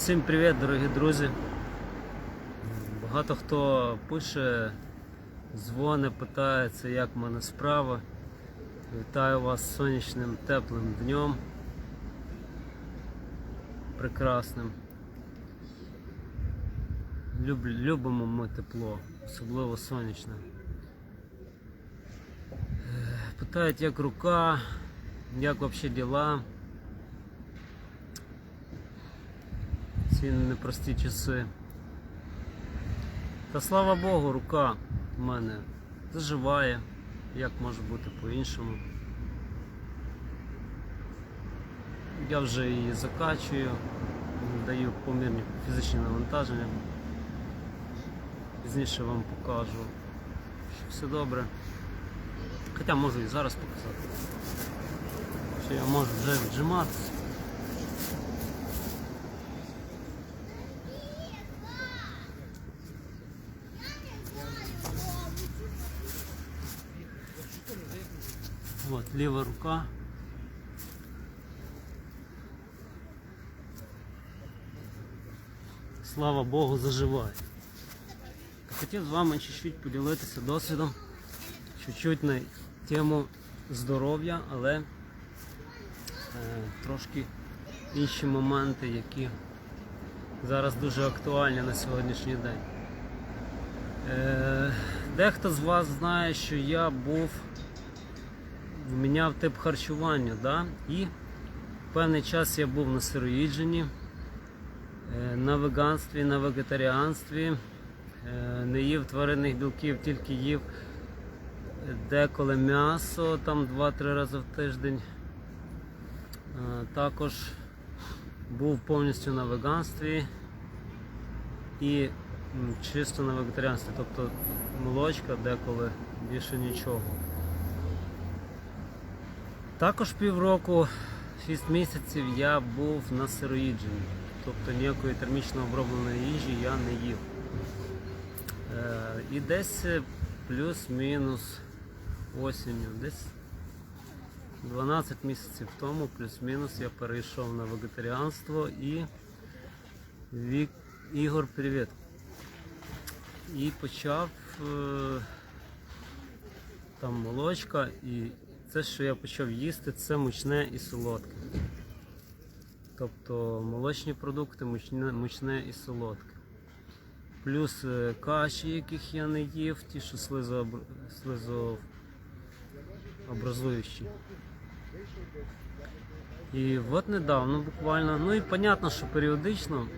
Всім привіт, дорогі друзі. Багато хто пише, дзвони, питається, як в мене справа. Вітаю вас сонячним теплим днем. Прекрасним. Люб, любимо ми тепло, особливо сонячне. Питають, як рука, як взагалі діла. Ці непрості часи. Та слава Богу, рука в мене заживає, як може бути по-іншому. Я вже її закачую, даю помірні фізичні навантаження. Пізніше вам покажу, що все добре. Хоча можу і зараз показати. Що я можу вже віджиматися. Вот, ліва рука. Слава Богу, заживає. Хотів з вами чуть-чуть поділитися досвідом, чуть-чуть на тему здоров'я, але е, трошки інші моменти, які зараз дуже актуальні на сьогоднішній день. Е, дехто з вас знає, що я був міняв тип харчування, да? і певний час я був на сироїдженні, е, на веганстві, на вегетаріанстві, е, не їв тваринних білків, тільки їв деколи м'ясо, там 2-3 рази в тиждень. Е, Також був повністю на веганстві і чисто на вегетаріанстві, тобто молочка деколи більше нічого. Також півроку, 6 місяців я був на сироїдженні, тобто ніякої термічно обробленої їжі я не їв. Е, і десь плюс-мінус осінню, десь 12 місяців тому, плюс-мінус я перейшов на вегетаріанство і Вік... Ігор, привіт. І почав е, там молочка і це, що я почав їсти, це мучне і солодке. Тобто молочні продукти, мучне, мучне і солодке. Плюс е, каші, яких я не їв, ті, що слизообр... слизообразуючі. І от недавно буквально, ну і понятно, що періодично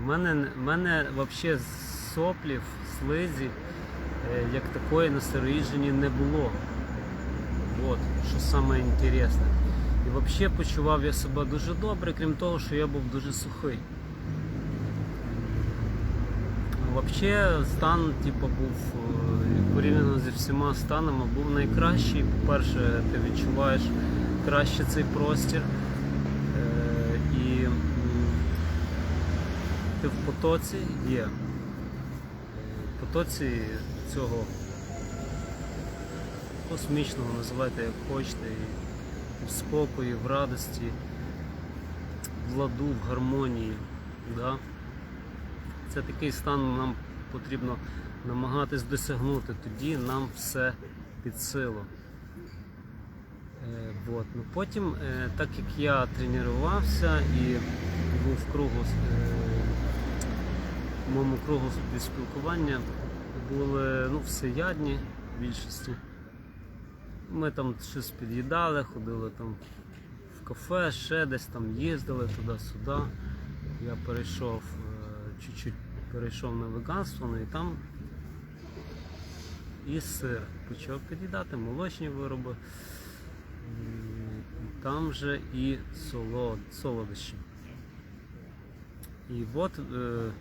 в мене, в мене взагалі соплів, слизі, е, як такої на сироїдженні не було. От, що саме інтересне. І взагалі почував я себе дуже добре, крім того, що я був дуже сухий. Взагалі стан типу, був е, порівняно зі всіма станами був найкращий. По-перше, ти відчуваєш краще цей простір. Е, І ти в потоці є. В потоці цього космічного, називайте як хочете, і в спокої, в радості, в ладу, в гармонії. Да? Це такий стан нам потрібно намагатись досягнути, тоді нам все під силу. Е, вот. ну, потім, е, так як я тренувався і був в кругу, е, в моєму кругу спілкування були ну, всеядні в більшості. Ми там щось під'їдали, ходили там в кафе, ще десь там їздили туди-сюди. Я перейшов, е, чуть-чуть перейшов на веганство, ну і там і сир. Почав під'їдати молочні вироби. Там же і солод, солодощі. І от е,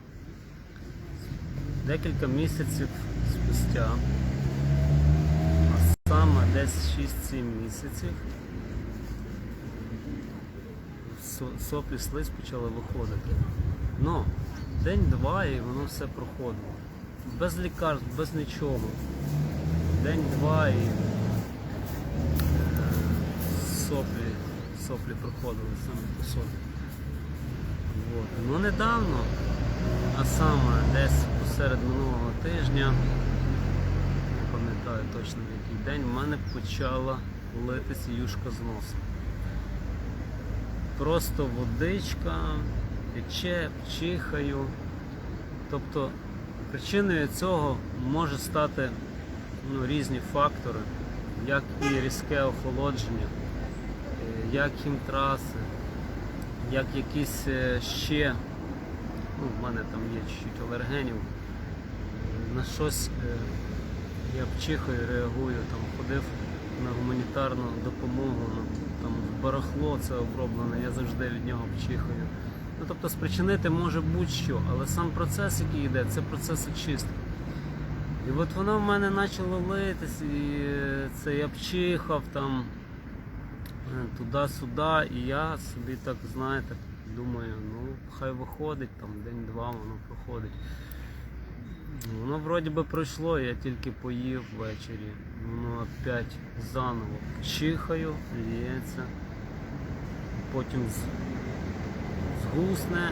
декілька місяців спустя саме десь 6-7 місяців соплі слизь почали виходити. Ну, день-два і воно все проходило. Без лікарств, без нічого. День-два і е, соплі, соплі проходили саме по собі. Ну недавно, а саме десь посеред минулого тижня, пам'ятаю точно в який день, в мене почала литися юшка з носа. Просто водичка, тече, чихаю. Тобто причиною цього може стати ну, різні фактори, як і різке охолодження, е, як хімтраси, як якісь е, ще, ну, в мене там є чуть-чуть алергенів, на щось е, я чихаю, реагую, там ходив на гуманітарну допомогу, ну, там барахло це оброблене, я завжди від нього чихаю. Ну, тобто спричинити може будь-що, але сам процес, який йде, це процес очистки. І от воно в мене почало литись, і це я обчихав там е, туди-сюди, і я собі так, знаєте, думаю, ну хай виходить, там день-два воно проходить. Воно вроді би пройшло, я тільки поїв ввечері. Воно опять заново чихаю, лється, потім згусне,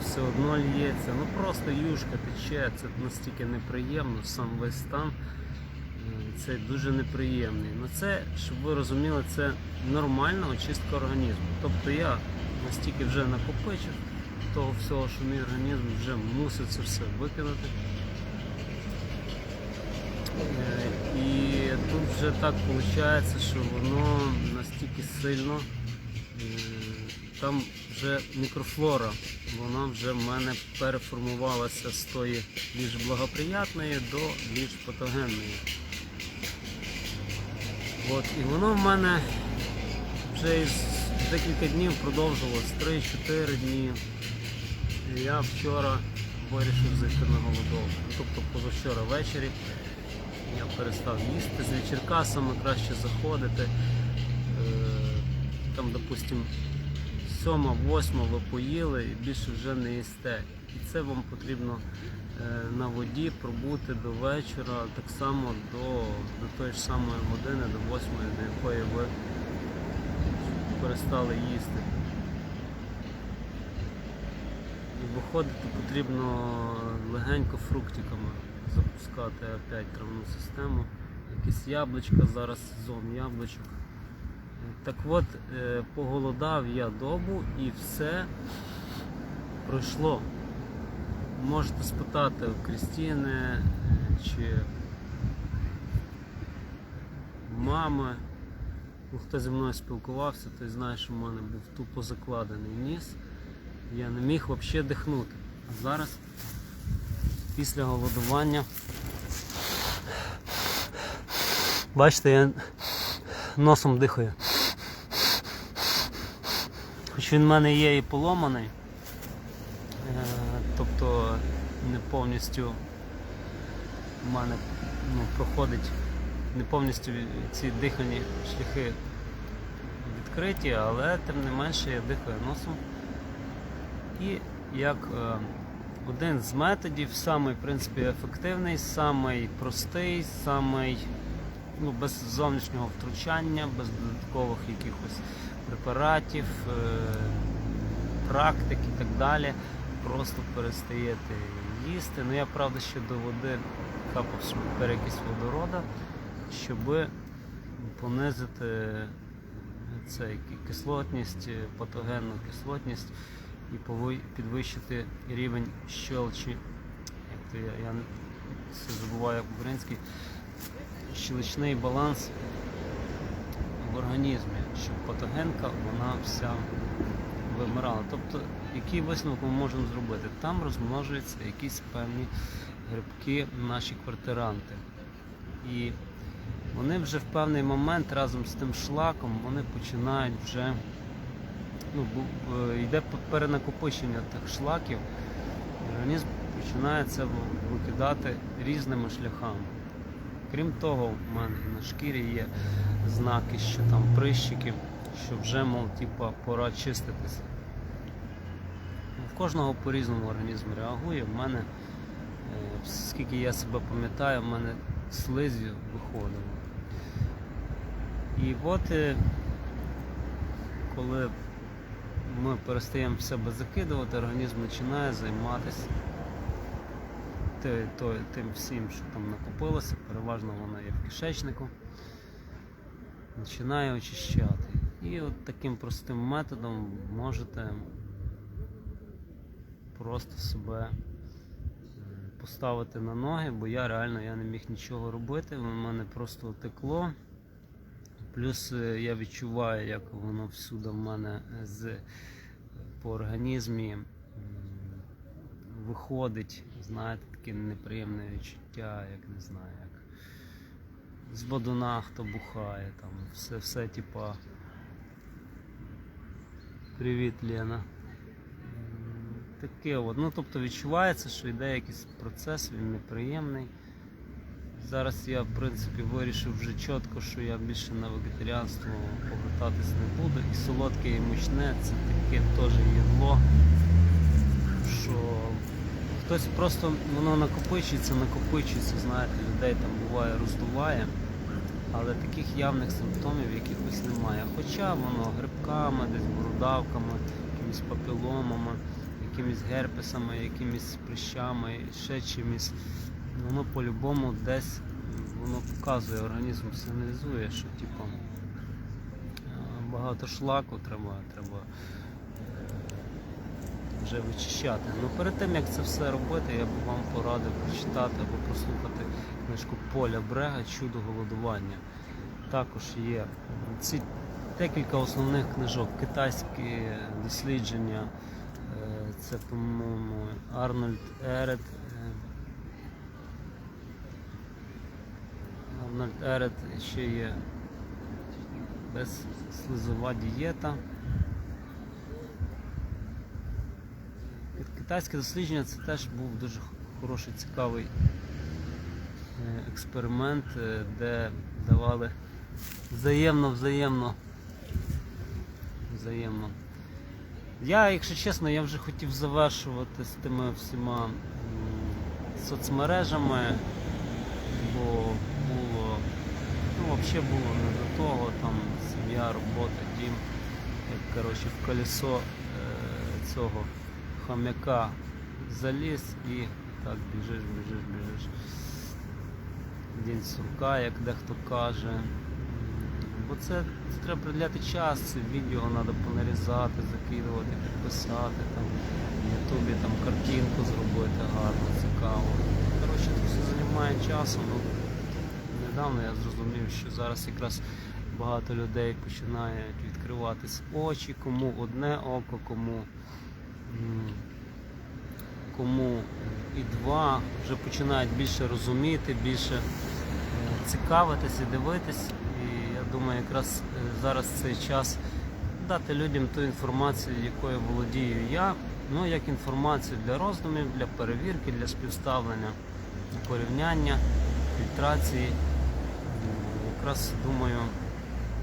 все одно лється. Ну просто юшка тече, це настільки неприємно, сам весь стан. Це дуже неприємний. Ну це, щоб ви розуміли, це нормальна очистка організму. Тобто я настільки вже накопичив того всього, що мій організм вже мусить це все викинути. Е, І тут вже так виходить, що воно настільки сильно, е, там вже мікрофлора, вона вже в мене переформувалася з тої більш благоприятної до більш патогенної. От, і воно в мене вже із декілька днів продовжилось 3-4 дні. Я вчора вирішив зайти на голодовку. Тобто позавчора ввечері я перестав їсти. З вечірка саме краще заходити. Е, Там, допустим, сьома, восьма ви поїли і більше вже не їсте. І це вам потрібно е, на воді пробути до вечора, так само до, до тої ж самої години, до восьмої, до якої ви перестали їсти. Виходити потрібно легенько фруктиками запускати опять травну систему. Якісь яблучка, зараз сезон яблучок. Так от, е, поголодав я добу і все пройшло. Можете спитати у Крістіни е, чи мами. Ну, хто зі мною спілкувався, той знає, що в мене був тупо закладений ніс. Я не міг взагалі дихнути. А зараз, після голодування, бачите, я носом дихаю. Хоч він в мене є і поломаний, е, тобто не повністю в мене ну, проходить, не повністю ці дихальні шляхи відкриті, але тим не менше я дихаю носом. І як е, один з методів, самий в принципі ефективний, самий простий, самий ну, без зовнішнього втручання, без додаткових якихось препаратів, е, практик і так далі. Просто перестаєте їсти. Ну я правда ще до води капав перекись водорода, щоб понизити цей кислотність, патогенну кислотність і підвищити рівень щелчі. Я, все забуваю український щелочний баланс в організмі, щоб патогенка вона вся вимирала. Тобто, який висновок ми можемо зробити? Там розмножуються якісь певні грибки, наші квартиранти. І вони вже в певний момент разом з тим шлаком вони починають вже ну, е, йде перенакопичення тих шлаків, організм починає це викидати різними шляхами. Крім того, в мене на шкірі є знаки, що там прищики, що вже, мов, типа, пора чиститися. В кожного по-різному організм реагує. В мене, е, скільки я себе пам'ятаю, в мене слизю виходило. І от е, коли ми перестаємо в себе закидувати, організм починає займатися тим всім, що там накопилося, переважно воно є в кишечнику, починає очищати. І от таким простим методом можете просто себе е, поставити на ноги, бо я реально я не міг нічого робити, в мене просто текло. Плюс е, я відчуваю, як воно всюди в мене з, по організмі виходить, знаєте, таке неприємне відчуття, як не знаю, як з бодуна хто бухає, там все, все типа. Привіт, Лена. Таке от. Ну, тобто відчувається, що йде якийсь процес, він неприємний. Зараз я, в принципі, вирішив вже чітко, що я більше на вегетаріанство повертатись не буду. І солодке, і мучне це таке теж їдло, що хтось просто воно накопичується, накопичується, знаєте, людей там буває роздуває, але таких явних симптомів якихось немає. Хоча воно грибками, десь бородавками, якимись папіломами, якимись герпесами, якимись прищами, ще чимось воно по-любому десь воно показує, організм сигналізує, що типу, е, багато шлаку треба, треба е, вже вичищати. Ну перед тим як це все робити, я б вам порадив прочитати або прослухати книжку Поля Брега Чудо голодування. Також є ці декілька основних книжок, китайські дослідження. е, Це, по-моєму, Арнольд Ерет. е, Арнольд Ерет ще є безслизова дієта. Китайське дослідження це теж був дуже хороший, цікавий е, експеримент, е, де давали взаємно, взаємно. Взаємно. Я, якщо чесно, я вже хотів завершувати з тими всіма соцмережами, бо взагалі було не до того, там сім'я, робота, дім, як коротше, в колесо е, цього хомяка заліз і так біжиш, біжиш, біжиш. День сурка, як дехто каже. Бо це, це треба приділяти час, це відео треба понарізати, закидувати, підписати, там, в Ютубі там картинку зробити гарно, цікаво. Коротше, це все займає часу. Недавно я зрозумів, що зараз якраз багато людей починають відкриватись очі, кому одне око, кому, кому і два, вже починають більше розуміти, більше цікавитись і дивитись. І я думаю, якраз е, зараз цей час дати людям ту інформацію, якою володію я, ну як інформацію для роздумів, для перевірки, для співставлення, порівняння, фільтрації. Якраз думаю,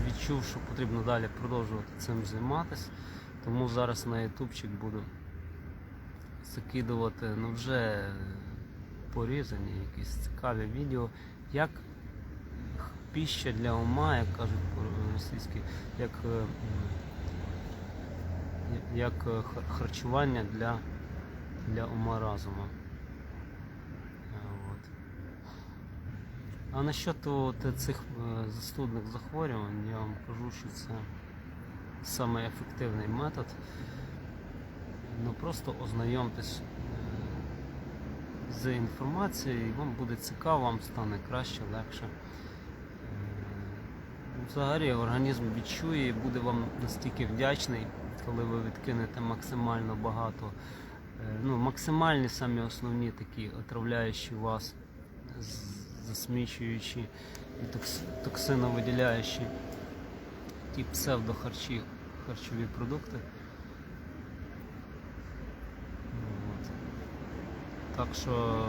відчув, що потрібно далі продовжувати цим займатися. Тому зараз на ютубчик буду закидувати ну, вже порізані якісь цікаві відео, як піща для ума, як кажуть по-російськи, як, е, як е, харчування для, для ума разума. Е, От. А насчет от цих е, застудних захворювань, я вам кажу, що це самий ефективний метод. Ну просто ознайомтесь з інформацією, і вам буде цікаво, вам стане краще, легше. Е, Взагалі організм відчує і буде вам настільки вдячний, коли ви відкинете максимально багато, е, ну, максимальні самі основні такі отравляючі вас, засмічуючі і токс- токсиновиділяючі ті псевдохарчі, харчові продукти. От. Так що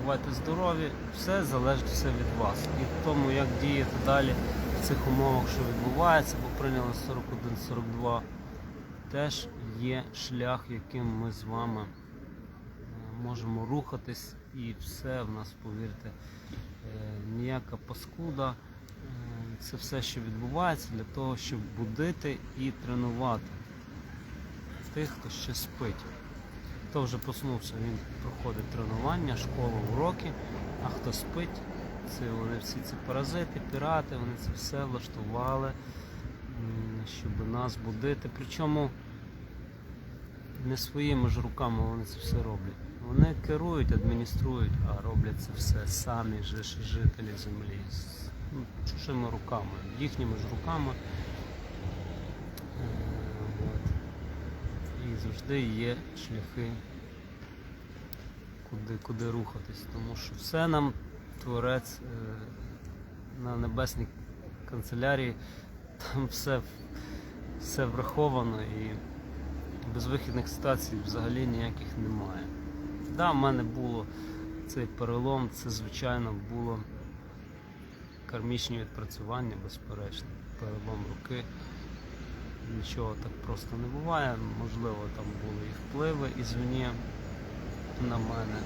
бувайте здорові, все залежить все від вас. І в тому, як діяти далі в цих умовах, що відбувається, бо прийняли 41-42, теж є шлях, яким ми з вами е, можемо рухатись, і все в нас, повірте, е, ніяка паскуда. Е, Це все, що відбувається для того, щоб будити і тренувати. тих, хто ще спить. Хто вже проснувся, він проходить тренування, школу, уроки, а хто спить, це вони всі ці паразити, пірати, вони це все влаштували, щоб нас будити. Причому не своїми ж руками вони це все роблять. Вони керують, адмініструють, а роблять це все самі ж ж жителі землі. з ну, чужими руками, їхніми ж руками. Е. І завжди є шляхи, куди, куди рухатись. Тому що все нам творець е, на небесній канцелярії, там все, все враховано і безвихідних ситуацій взагалі ніяких немає. Да, в мене було цей перелом, це звичайно було кармічні відпрацювання, безперечно, перелом руки. Нічого так просто не буває. Можливо, там були і впливи ізвні на мене.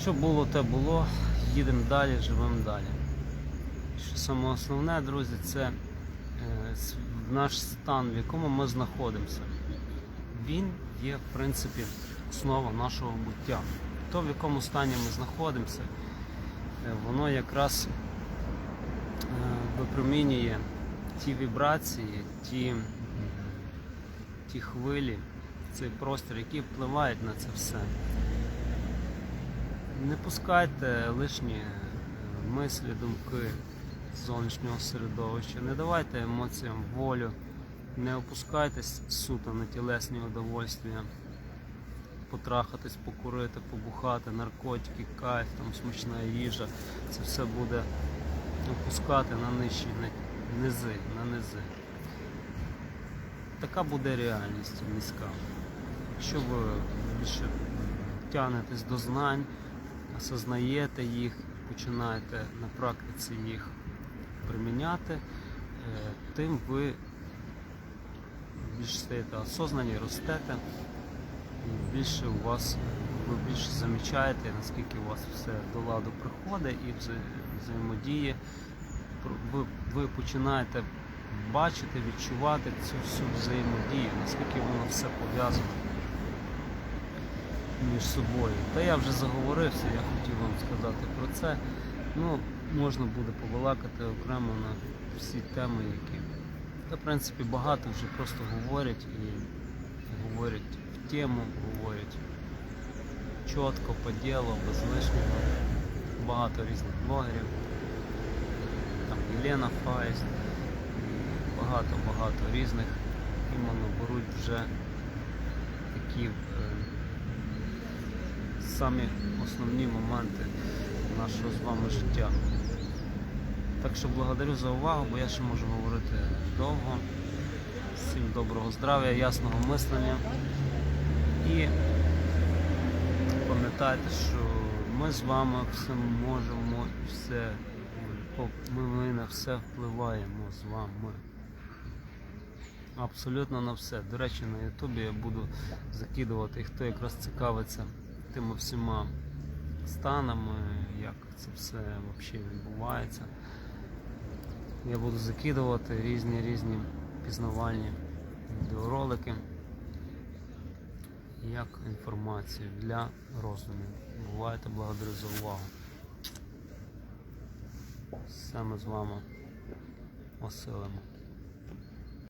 Що було, те було. Їдемо далі, живемо далі. Що саме основне, друзі, це е, наш стан, в якому ми знаходимося. Він є, в принципі, основа нашого буття. То, в якому стані ми знаходимося, е, воно якраз е, випромінює ті вібрації, ті, ті хвилі, цей простір, які впливають на це все. Не пускайте лишні е, мислі, думки зовнішнього середовища, не давайте емоціям волю, не опускайтесь суто на тілесні удовольствия, потрахатись, покурити, побухати, наркотики, кайф, там смачна їжа. Це все буде опускати на нижчі низи, на низи. Така буде реальність низька. Якщо ви більше тягнетесь до знань, осознаєте їх, починаєте на практиці їх приміняти, е, тим ви більш стаєте осознані, ростете, більше у вас ви більше замічаєте, наскільки у вас все до ладу приходить і вза- взаємодіє. Ви, ви починаєте бачити, відчувати цю всю взаємодію, наскільки воно все пов'язано між собою. Та я вже заговорився, я хотів вам сказати про це. Ну, можна буде побалакати окремо на всі теми, які. Та, в принципі, багато вже просто говорять і говорять в тему, говорять чітко, по ділу, без лишнього. Багато різних блогерів. Там Єлена Файст, багато-багато різних іменно беруть вже такі е, самі основні моменти нашого з вами життя. Так що благодарю за увагу, бо я ще можу говорити довго. Всім доброго здоров'я, ясного мислення. І пам'ятайте, що ми з вами все можемо і все. Ми, ми на все впливаємо з вами. Абсолютно на все. До речі, на Ютубі я буду закидувати, хто якраз цікавиться тими всіма станами, як це все взагалі відбувається. Я буду закидувати різні різні пізнавальні відеоролики як інформацію для розуму. Бувайте, благодарю за увагу. Ми з вами осилимо.